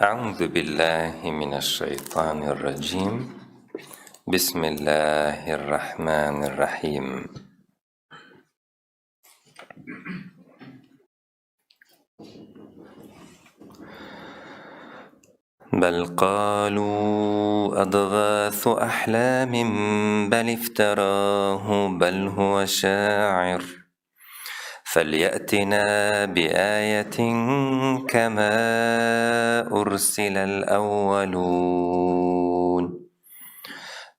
أعوذ بالله من الشيطان الرجيم. بسم الله الرحمن الرحيم. بل قالوا أضغاث أحلام بل افتراه بل هو شاعر. فليأتنا بآية كما أرسل الأولون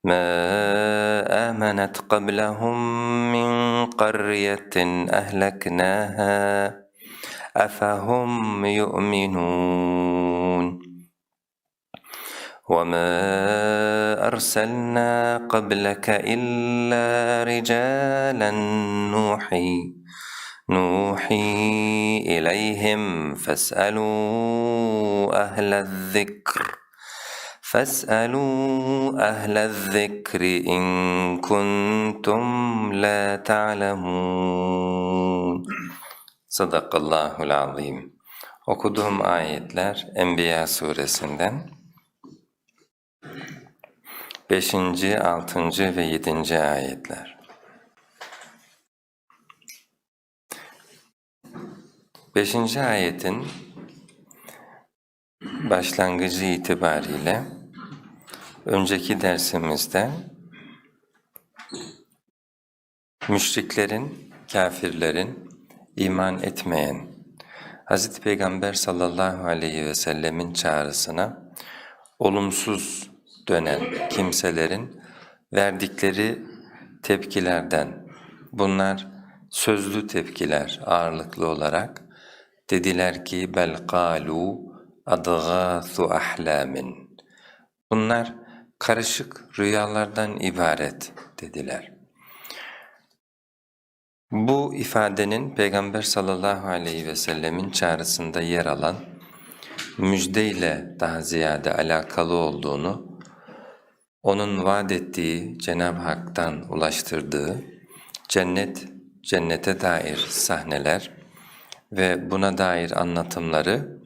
ما آمنت قبلهم من قرية أهلكناها أفهم يؤمنون وما أرسلنا قبلك إلا رجالا نوحي نوحي إليهم فاسألوا أهل الذكر فاسألوا أهل الذكر إن كنتم لا تعلمون صدق الله العظيم Okuduğum ayetler Enbiya suresinden 5. 6. ve 7. ayetler. 5. ayetin başlangıcı itibariyle önceki dersimizde müşriklerin, kafirlerin, iman etmeyen Hz. Peygamber sallallahu aleyhi ve sellemin çağrısına olumsuz dönen kimselerin verdikleri tepkilerden bunlar sözlü tepkiler ağırlıklı olarak dediler ki bel qalu adgâthu ahlamin bunlar karışık rüyalardan ibaret dediler. Bu ifadenin Peygamber sallallahu aleyhi ve sellemin çağrısında yer alan müjdeyle daha ziyade alakalı olduğunu, onun vaat ettiği Cenab-ı Hak'tan ulaştırdığı cennet, cennete dair sahneler ve buna dair anlatımları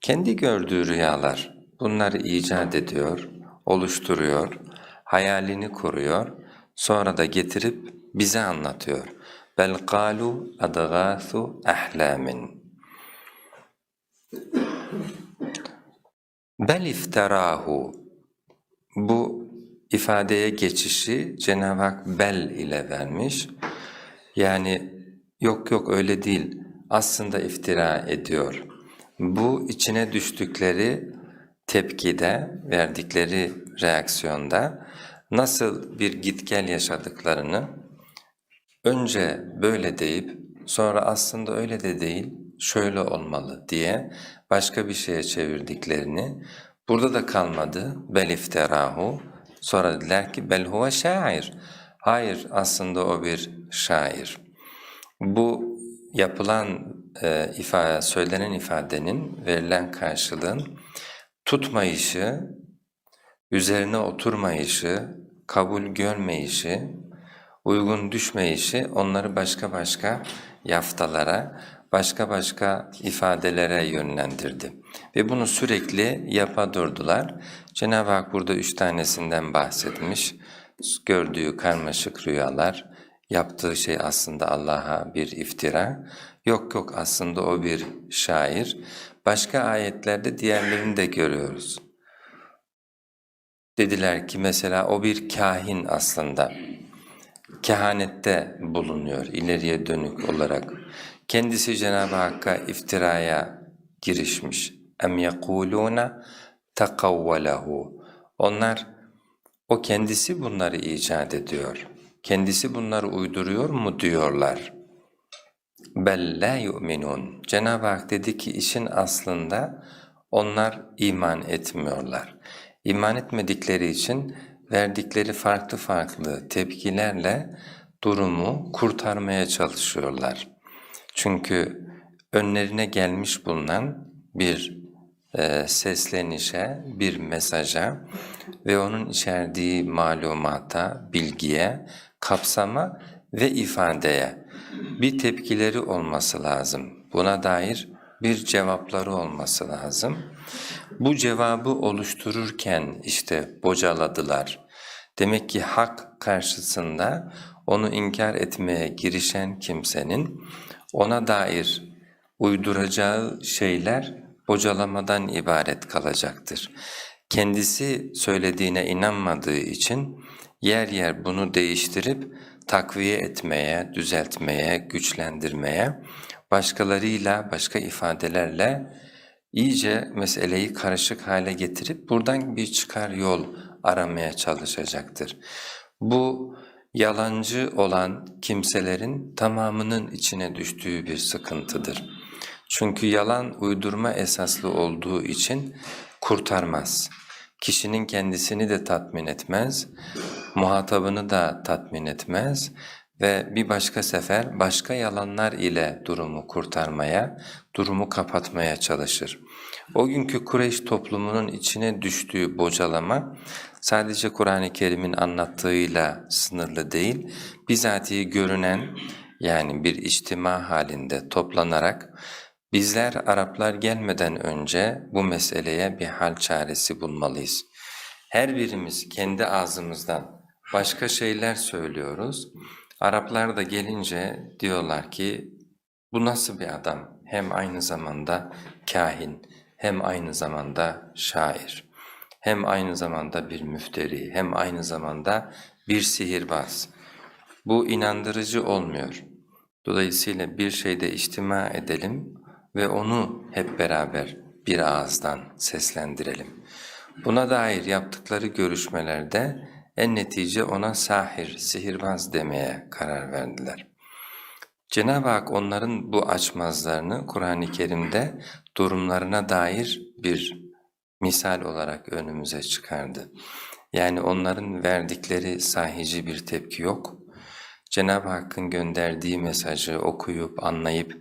kendi gördüğü rüyalar bunları icat ediyor, oluşturuyor, hayalini kuruyor, sonra da getirip bize anlatıyor. Bel qalu adgâthu ahlamin. Bel iftarahu. Bu ifadeye geçişi Cenab-ı Hak bel ile vermiş. Yani yok yok öyle değil. Aslında iftira ediyor. Bu içine düştükleri tepkide, verdikleri reaksiyonda nasıl bir git gel yaşadıklarını önce böyle deyip sonra aslında öyle de değil, şöyle olmalı diye başka bir şeye çevirdiklerini burada da kalmadı bel iftirahu. Sonra dediler ki bel huve şair. Hayır aslında o bir şair. Bu yapılan e, ifade, söylenen ifadenin verilen karşılığın tutmayışı üzerine oturmayışı kabul görmeyişi uygun düşmeyişi onları başka başka yaftalara, başka başka ifadelere yönlendirdi. Ve bunu sürekli yapa durdular. Cenab-ı Hak burada üç tanesinden bahsetmiş. Gördüğü karmaşık rüyalar, yaptığı şey aslında Allah'a bir iftira. Yok yok aslında o bir şair. Başka ayetlerde diğerlerini de görüyoruz. Dediler ki mesela o bir kahin aslında kehanette bulunuyor ileriye dönük olarak. Kendisi Cenab-ı Hakk'a iftiraya girişmiş. Em yekuluna takavvalahu. Onlar o kendisi bunları icat ediyor. Kendisi bunları uyduruyor mu diyorlar. Bel la yu'minun. Cenab-ı Hak dedi ki işin aslında onlar iman etmiyorlar. İman etmedikleri için verdikleri farklı farklı tepkilerle durumu kurtarmaya çalışıyorlar. Çünkü önlerine gelmiş bulunan bir e, seslenişe, bir mesaja ve onun içerdiği malumata, bilgiye, kapsama ve ifadeye bir tepkileri olması lazım. Buna dair bir cevapları olması lazım. Bu cevabı oluştururken işte bocaladılar. Demek ki hak karşısında onu inkar etmeye girişen kimsenin ona dair uyduracağı şeyler bocalamadan ibaret kalacaktır. Kendisi söylediğine inanmadığı için yer yer bunu değiştirip takviye etmeye, düzeltmeye, güçlendirmeye, başkalarıyla, başka ifadelerle iyice meseleyi karışık hale getirip buradan bir çıkar yol aramaya çalışacaktır. Bu yalancı olan kimselerin tamamının içine düştüğü bir sıkıntıdır. Çünkü yalan uydurma esaslı olduğu için kurtarmaz. Kişinin kendisini de tatmin etmez, muhatabını da tatmin etmez ve bir başka sefer başka yalanlar ile durumu kurtarmaya, durumu kapatmaya çalışır. O günkü Kureyş toplumunun içine düştüğü bocalama sadece Kur'an-ı Kerim'in anlattığıyla sınırlı değil, bizatihi görünen yani bir içtima halinde toplanarak bizler Araplar gelmeden önce bu meseleye bir hal çaresi bulmalıyız. Her birimiz kendi ağzımızdan başka şeyler söylüyoruz. Araplar da gelince diyorlar ki bu nasıl bir adam? Hem aynı zamanda kahin, hem aynı zamanda şair, hem aynı zamanda bir müfteri, hem aynı zamanda bir sihirbaz. Bu inandırıcı olmuyor. Dolayısıyla bir şeyde içtima edelim ve onu hep beraber bir ağızdan seslendirelim. Buna dair yaptıkları görüşmelerde en netice ona sahir, sihirbaz demeye karar verdiler. Cenab-ı Hak onların bu açmazlarını Kur'an-ı Kerim'de durumlarına dair bir misal olarak önümüze çıkardı. Yani onların verdikleri sahici bir tepki yok. Cenab-ı Hakk'ın gönderdiği mesajı okuyup anlayıp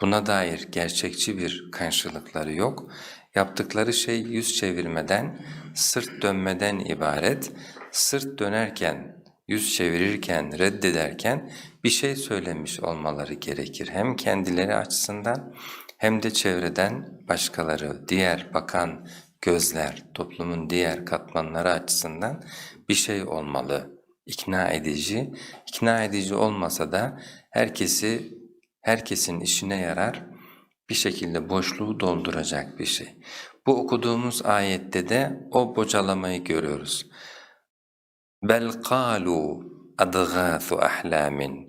buna dair gerçekçi bir karşılıkları yok. Yaptıkları şey yüz çevirmeden, sırt dönmeden ibaret. Sırt dönerken, yüz çevirirken, reddederken bir şey söylemiş olmaları gerekir. Hem kendileri açısından hem de çevreden başkaları, diğer bakan gözler, toplumun diğer katmanları açısından bir şey olmalı. İkna edici, ikna edici olmasa da herkesi, herkesin işine yarar, bir şekilde boşluğu dolduracak bir şey. Bu okuduğumuz ayette de o bocalamayı görüyoruz. Bel qalu adgâthu ahlamin.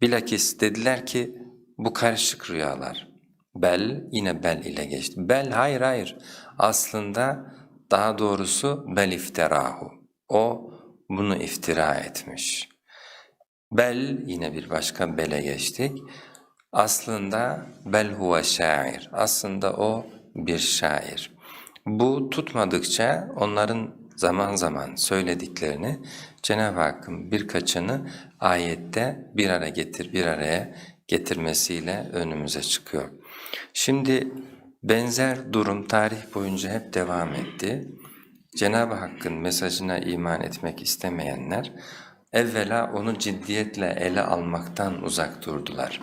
Bilakis dediler ki bu karışık rüyalar. Bel yine bel ile geçti. Bel hayır hayır. Aslında daha doğrusu bel iftirahu. O bunu iftira etmiş. Bel yine bir başka bele geçtik. Aslında bel huve şair. Aslında o bir şair. Bu tutmadıkça onların zaman zaman söylediklerini Cenab-ı Hakk'ın birkaçını ayette bir araya getir, bir araya getirmesiyle önümüze çıkıyor. Şimdi benzer durum tarih boyunca hep devam etti. Cenab-ı Hakk'ın mesajına iman etmek istemeyenler evvela onu ciddiyetle ele almaktan uzak durdular.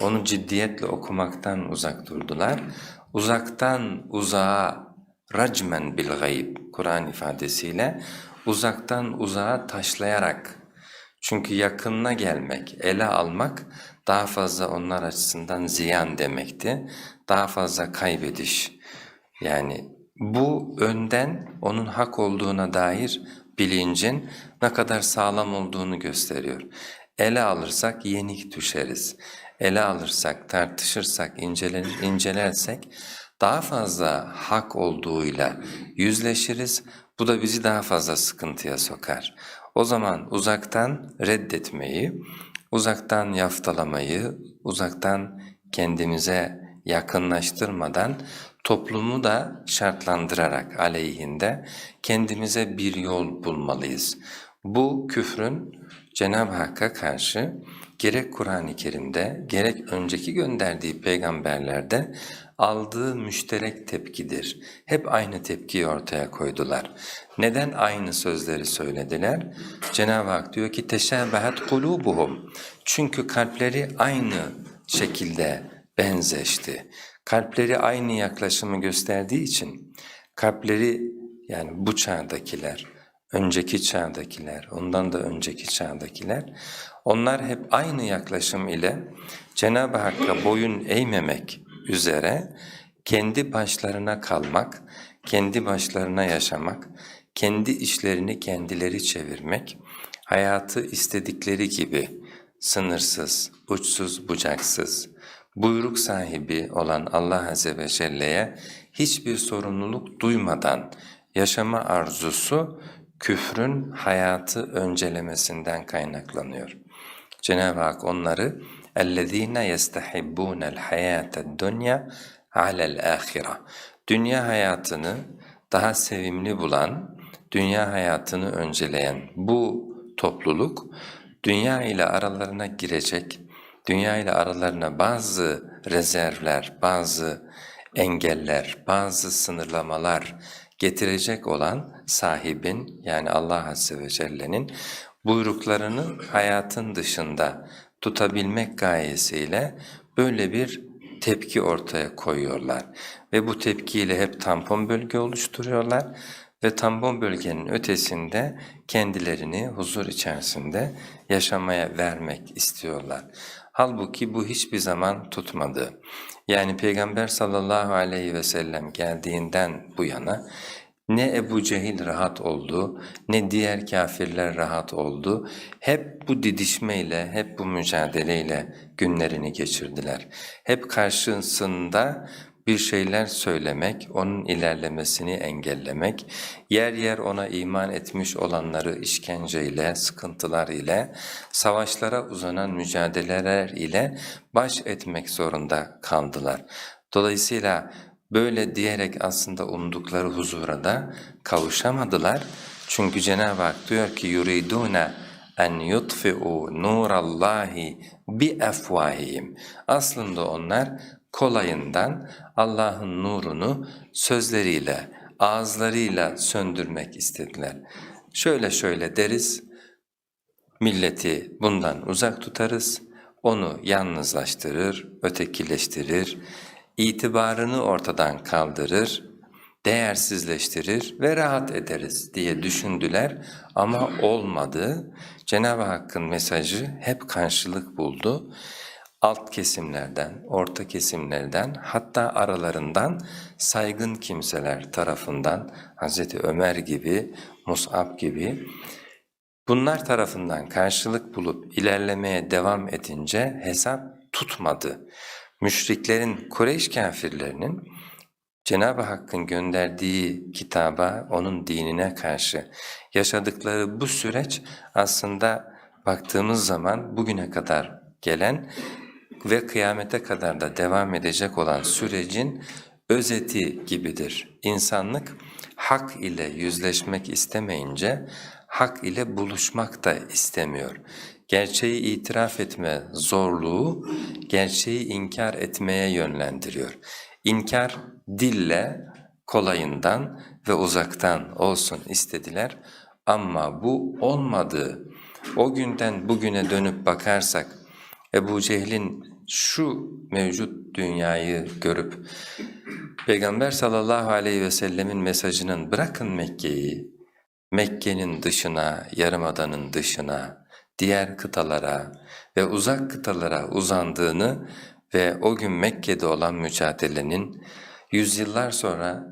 Onu ciddiyetle okumaktan uzak durdular. Uzaktan uzağa racmen bil gayb Kur'an ifadesiyle uzaktan uzağa taşlayarak çünkü yakınına gelmek, ele almak daha fazla onlar açısından ziyan demekti. Daha fazla kaybediş. Yani bu önden onun hak olduğuna dair bilincin ne kadar sağlam olduğunu gösteriyor. Ele alırsak yenik düşeriz. Ele alırsak, tartışırsak, inceler, incelersek daha fazla hak olduğuyla yüzleşiriz. Bu da bizi daha fazla sıkıntıya sokar. O zaman uzaktan reddetmeyi, uzaktan yaftalamayı, uzaktan kendimize yakınlaştırmadan toplumu da şartlandırarak aleyhinde kendimize bir yol bulmalıyız. Bu küfrün Cenab-ı Hakk'a karşı gerek Kur'an-ı Kerim'de gerek önceki gönderdiği peygamberlerde aldığı müşterek tepkidir. Hep aynı tepkiyi ortaya koydular. Neden aynı sözleri söylediler? Cenab-ı Hak diyor ki teşabehat kulubuhum. Çünkü kalpleri aynı şekilde benzeşti. Kalpleri aynı yaklaşımı gösterdiği için kalpleri yani bu çağdakiler, önceki çağdakiler, ondan da önceki çağdakiler onlar hep aynı yaklaşım ile Cenab-ı Hakk'a boyun eğmemek üzere kendi başlarına kalmak, kendi başlarına yaşamak, kendi işlerini kendileri çevirmek, hayatı istedikleri gibi sınırsız, uçsuz bucaksız, buyruk sahibi olan Allah Azze ve Celle'ye hiçbir sorumluluk duymadan yaşama arzusu küfrün hayatı öncelemesinden kaynaklanıyor. Cenab-ı Hak onları اَلَّذ۪ينَ يَسْتَحِبُّونَ الْحَيَاةَ الدُّنْيَا عَلَى الْآخِرَةِ Dünya hayatını daha sevimli bulan, dünya hayatını önceleyen bu topluluk, dünya ile aralarına girecek, dünya ile aralarına bazı rezervler, bazı engeller, bazı sınırlamalar getirecek olan sahibin yani Allah Azze ve Celle'nin buyruklarını hayatın dışında tutabilmek gayesiyle böyle bir tepki ortaya koyuyorlar. Ve bu tepkiyle hep tampon bölge oluşturuyorlar ve tampon bölgenin ötesinde kendilerini huzur içerisinde yaşamaya vermek istiyorlar. Halbuki bu hiçbir zaman tutmadı. Yani Peygamber sallallahu aleyhi ve sellem geldiğinden bu yana ne Ebu Cehil rahat oldu, ne diğer kafirler rahat oldu. Hep bu didişmeyle, hep bu mücadeleyle günlerini geçirdiler. Hep karşısında bir şeyler söylemek, onun ilerlemesini engellemek, yer yer ona iman etmiş olanları işkenceyle, sıkıntılar ile, savaşlara uzanan mücadeleler ile baş etmek zorunda kaldılar. Dolayısıyla böyle diyerek aslında umdukları huzura da kavuşamadılar. Çünkü Cenab-ı Hak diyor ki yuridune en yutfi'u nurallahi bi efvahihim. Aslında onlar kolayından Allah'ın nurunu sözleriyle, ağızlarıyla söndürmek istediler. Şöyle şöyle deriz, milleti bundan uzak tutarız, onu yalnızlaştırır, ötekileştirir, itibarını ortadan kaldırır, değersizleştirir ve rahat ederiz diye düşündüler ama olmadı. Cenab-ı Hakk'ın mesajı hep karşılık buldu. Alt kesimlerden, orta kesimlerden hatta aralarından saygın kimseler tarafından Hz. Ömer gibi, Mus'ab gibi bunlar tarafından karşılık bulup ilerlemeye devam edince hesap tutmadı müşriklerin, Kureyş kafirlerinin Cenab-ı Hakk'ın gönderdiği kitaba, onun dinine karşı yaşadıkları bu süreç aslında baktığımız zaman bugüne kadar gelen ve kıyamete kadar da devam edecek olan sürecin özeti gibidir. İnsanlık hak ile yüzleşmek istemeyince hak ile buluşmak da istemiyor gerçeği itiraf etme zorluğu gerçeği inkar etmeye yönlendiriyor. İnkar dille kolayından ve uzaktan olsun istediler ama bu olmadı. O günden bugüne dönüp bakarsak Ebu Cehil'in şu mevcut dünyayı görüp Peygamber sallallahu aleyhi ve sellemin mesajının bırakın Mekke'yi, Mekke'nin dışına, yarımadanın dışına, diğer kıtalara ve uzak kıtalara uzandığını ve o gün Mekke'de olan mücadelenin yüzyıllar sonra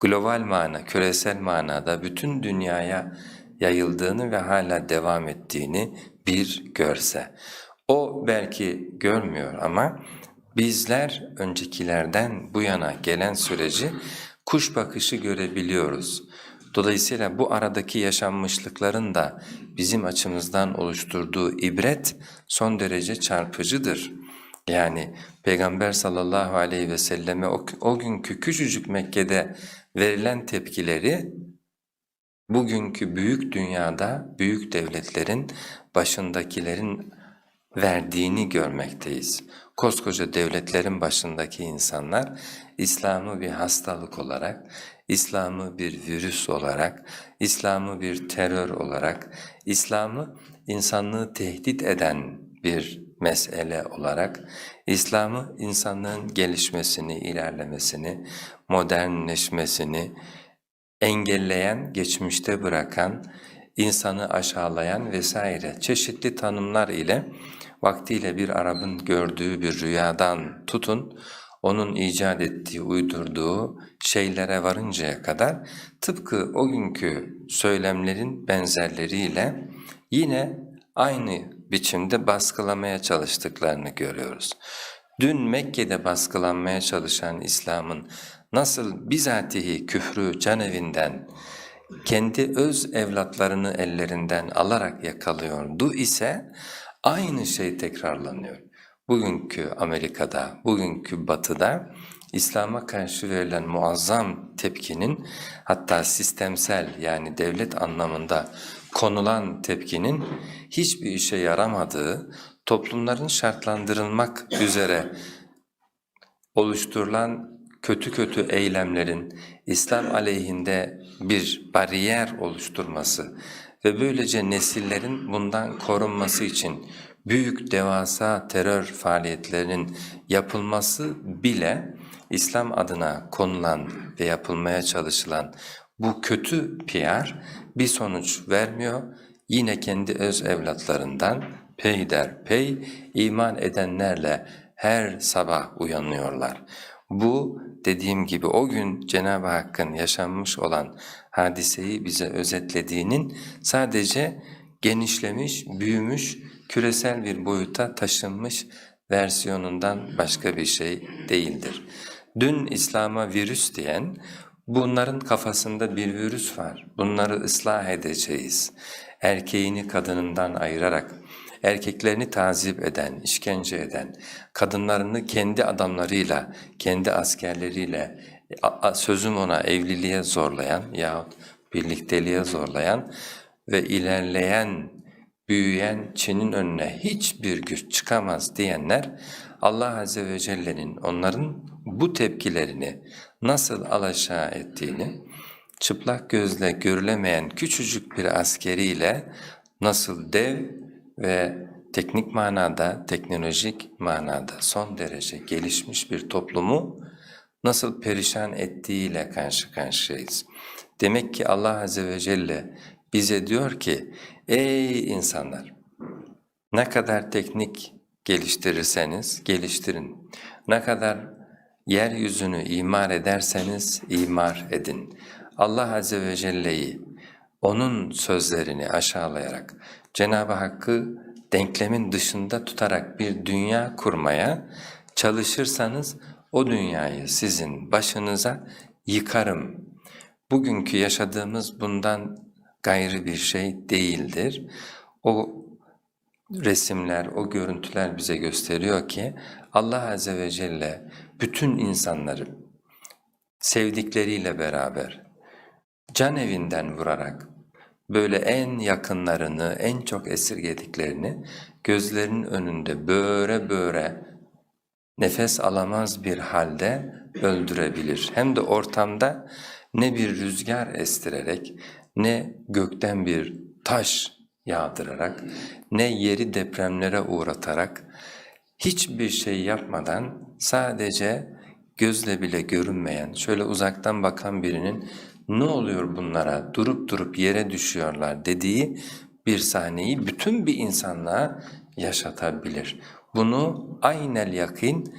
global mana, küresel manada bütün dünyaya yayıldığını ve hala devam ettiğini bir görse. O belki görmüyor ama bizler öncekilerden bu yana gelen süreci kuş bakışı görebiliyoruz. Dolayısıyla bu aradaki yaşanmışlıkların da bizim açımızdan oluşturduğu ibret son derece çarpıcıdır. Yani Peygamber sallallahu aleyhi ve selleme o, o günkü küçücük Mekke'de verilen tepkileri bugünkü büyük dünyada büyük devletlerin başındakilerin verdiğini görmekteyiz. Koskoca devletlerin başındaki insanlar İslam'ı bir hastalık olarak, İslam'ı bir virüs olarak, İslam'ı bir terör olarak, İslam'ı insanlığı tehdit eden bir mesele olarak İslam'ı insanlığın gelişmesini, ilerlemesini, modernleşmesini engelleyen, geçmişte bırakan, insanı aşağılayan vesaire çeşitli tanımlar ile vaktiyle bir Arap'ın gördüğü bir rüyadan tutun, onun icat ettiği, uydurduğu şeylere varıncaya kadar tıpkı o günkü söylemlerin benzerleriyle yine aynı biçimde baskılamaya çalıştıklarını görüyoruz. Dün Mekke'de baskılanmaya çalışan İslam'ın nasıl bizatihi küfrü canevinden, kendi öz evlatlarını ellerinden alarak yakalıyordu ise aynı şey tekrarlanıyor. Bugünkü Amerika'da, bugünkü Batı'da İslam'a karşı verilen muazzam tepkinin hatta sistemsel yani devlet anlamında konulan tepkinin hiçbir işe yaramadığı, toplumların şartlandırılmak üzere oluşturulan kötü kötü eylemlerin İslam aleyhinde bir bariyer oluşturması ve böylece nesillerin bundan korunması için büyük devasa terör faaliyetlerinin yapılması bile İslam adına konulan ve yapılmaya çalışılan bu kötü PR bir sonuç vermiyor. Yine kendi öz evlatlarından peyderpey iman edenlerle her sabah uyanıyorlar. Bu dediğim gibi o gün Cenab-ı Hakk'ın yaşanmış olan hadiseyi bize özetlediğinin sadece genişlemiş, büyümüş, küresel bir boyuta taşınmış versiyonundan başka bir şey değildir. Dün İslam'a virüs diyen, bunların kafasında bir virüs var, bunları ıslah edeceğiz. Erkeğini kadınından ayırarak, erkeklerini tazip eden, işkence eden, kadınlarını kendi adamlarıyla, kendi askerleriyle, sözüm ona evliliğe zorlayan yahut birlikteliğe zorlayan ve ilerleyen, büyüyen Çin'in önüne hiçbir güç çıkamaz diyenler, Allah Azze ve Celle'nin onların bu tepkilerini nasıl alaşağı ettiğini, çıplak gözle görülemeyen küçücük bir askeriyle nasıl dev ve teknik manada, teknolojik manada son derece gelişmiş bir toplumu nasıl perişan ettiğiyle karşı karşıyayız. Demek ki Allah Azze ve Celle bize diyor ki, ey insanlar ne kadar teknik geliştirirseniz geliştirin, ne kadar yeryüzünü imar ederseniz imar edin. Allah Azze ve Celle'yi, O'nun sözlerini aşağılayarak, Cenab-ı Hakk'ı denklemin dışında tutarak bir dünya kurmaya çalışırsanız o dünyayı sizin başınıza yıkarım. Bugünkü yaşadığımız bundan gayrı bir şey değildir. O resimler, o görüntüler bize gösteriyor ki Allah Azze ve Celle bütün insanları sevdikleriyle beraber can evinden vurarak böyle en yakınlarını, en çok esirgediklerini gözlerinin önünde böğre böğre nefes alamaz bir halde öldürebilir. Hem de ortamda ne bir rüzgar estirerek, ne gökten bir taş yağdırarak, ne yeri depremlere uğratarak, hiçbir şey yapmadan sadece gözle bile görünmeyen, şöyle uzaktan bakan birinin ne oluyor bunlara durup durup yere düşüyorlar dediği bir sahneyi bütün bir insanlığa yaşatabilir. Bunu aynel yakin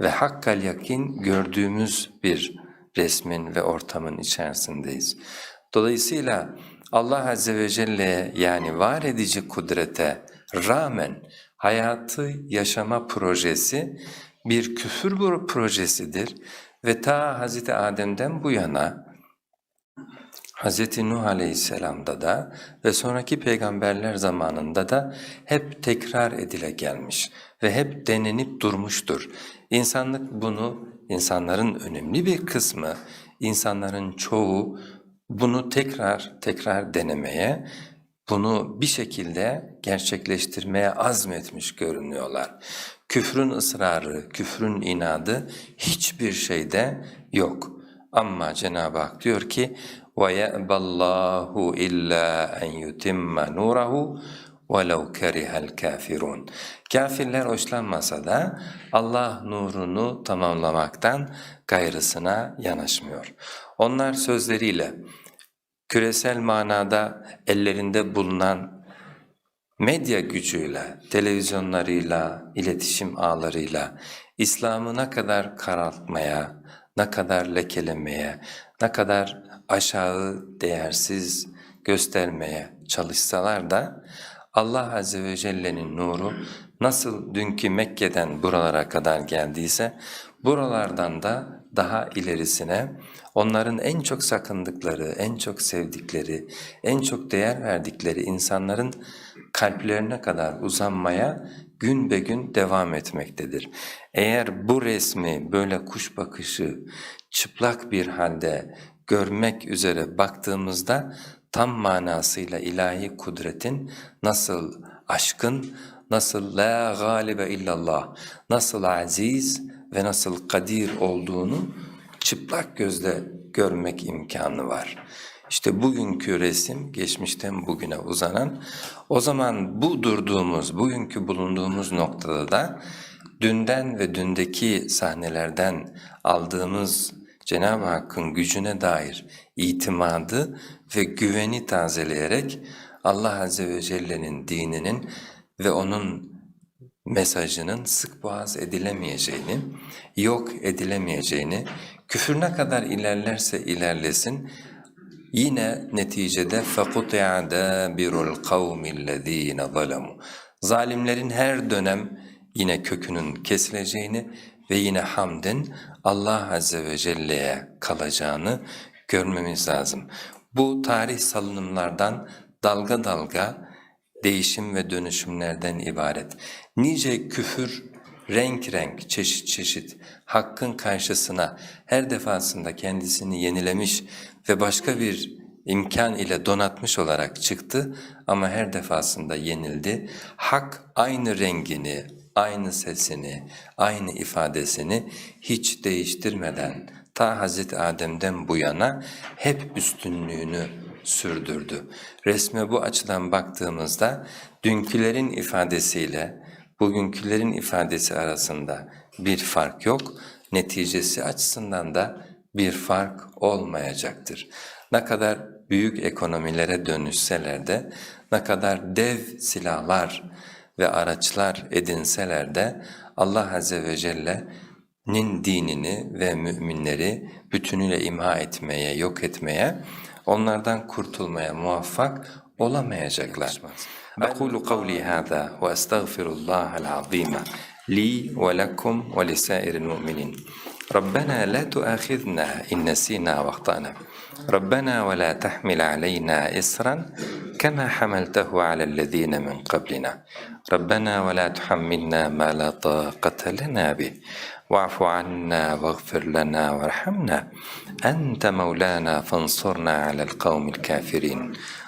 ve hakkal yakin gördüğümüz bir resmin ve ortamın içerisindeyiz. Dolayısıyla Allah Azze ve Celle yani var edici kudrete rağmen hayatı yaşama projesi bir küfür projesidir ve ta Hz. Adem'den bu yana Hz. Nuh Aleyhisselam'da da ve sonraki peygamberler zamanında da hep tekrar edile gelmiş ve hep denenip durmuştur. İnsanlık bunu, insanların önemli bir kısmı, insanların çoğu bunu tekrar tekrar denemeye, bunu bir şekilde gerçekleştirmeye azmetmiş görünüyorlar. Küfrün ısrarı, küfrün inadı hiçbir şeyde yok. Ama Cenab-ı Hak diyor ki وَيَأْبَ اللّٰهُ اِلَّا اَنْ يُتِمَّ نُورَهُ وَلَوْ كَرِهَ الْكَافِرُونَ Kafirler hoşlanmasa da Allah nurunu tamamlamaktan gayrısına yanaşmıyor. Onlar sözleriyle küresel manada ellerinde bulunan medya gücüyle, televizyonlarıyla, iletişim ağlarıyla İslam'ı ne kadar karartmaya, ne kadar lekelemeye, ne kadar aşağı, değersiz göstermeye çalışsalar da Allah Azze ve Celle'nin nuru nasıl dünkü Mekke'den buralara kadar geldiyse buralardan da daha ilerisine onların en çok sakındıkları, en çok sevdikleri, en çok değer verdikleri insanların kalplerine kadar uzanmaya gün be gün devam etmektedir. Eğer bu resmi böyle kuş bakışı çıplak bir halde görmek üzere baktığımızda tam manasıyla ilahi kudretin nasıl aşkın, nasıl la galibe illallah, nasıl aziz ve nasıl kadir olduğunu çıplak gözle görmek imkanı var. İşte bugünkü resim geçmişten bugüne uzanan, o zaman bu durduğumuz, bugünkü bulunduğumuz noktada da dünden ve dündeki sahnelerden aldığımız Cenab-ı Hakk'ın gücüne dair itimadı ve güveni tazeleyerek Allah Azze ve Celle'nin dininin ve onun mesajının sık boğaz edilemeyeceğini, yok edilemeyeceğini, küfür ne kadar ilerlerse ilerlesin, yine neticede فَقُطِعَ دَابِرُ الْقَوْمِ الَّذ۪ينَ ظَلَمُوا Zalimlerin her dönem yine kökünün kesileceğini ve yine hamdin Allah Azze ve Celle'ye kalacağını görmemiz lazım. Bu tarih salınımlardan dalga dalga değişim ve dönüşümlerden ibaret. Nice küfür renk renk, çeşit çeşit hakkın karşısına her defasında kendisini yenilemiş ve başka bir imkan ile donatmış olarak çıktı ama her defasında yenildi. Hak aynı rengini, aynı sesini, aynı ifadesini hiç değiştirmeden ta Hazreti Adem'den bu yana hep üstünlüğünü sürdürdü. Resme bu açıdan baktığımızda dünkülerin ifadesiyle bugünkülerin ifadesi arasında bir fark yok, neticesi açısından da bir fark olmayacaktır. Ne kadar büyük ekonomilere dönüşseler de, ne kadar dev silahlar ve araçlar edinseler de Allah Azze ve Celle'nin dinini ve müminleri bütünüyle imha etmeye, yok etmeye, onlardan kurtulmaya muvaffak olamayacaklar. أقول قولي هذا وأستغفر الله العظيم لي ولكم ولسائر المؤمنين. ربنا لا تؤاخذنا إن نسينا وأخطأنا. ربنا ولا تحمل علينا إسرا كما حملته على الذين من قبلنا. ربنا ولا تحملنا ما لا طاقة لنا به. واعف عنا واغفر لنا وارحمنا. أنت مولانا فانصرنا على القوم الكافرين.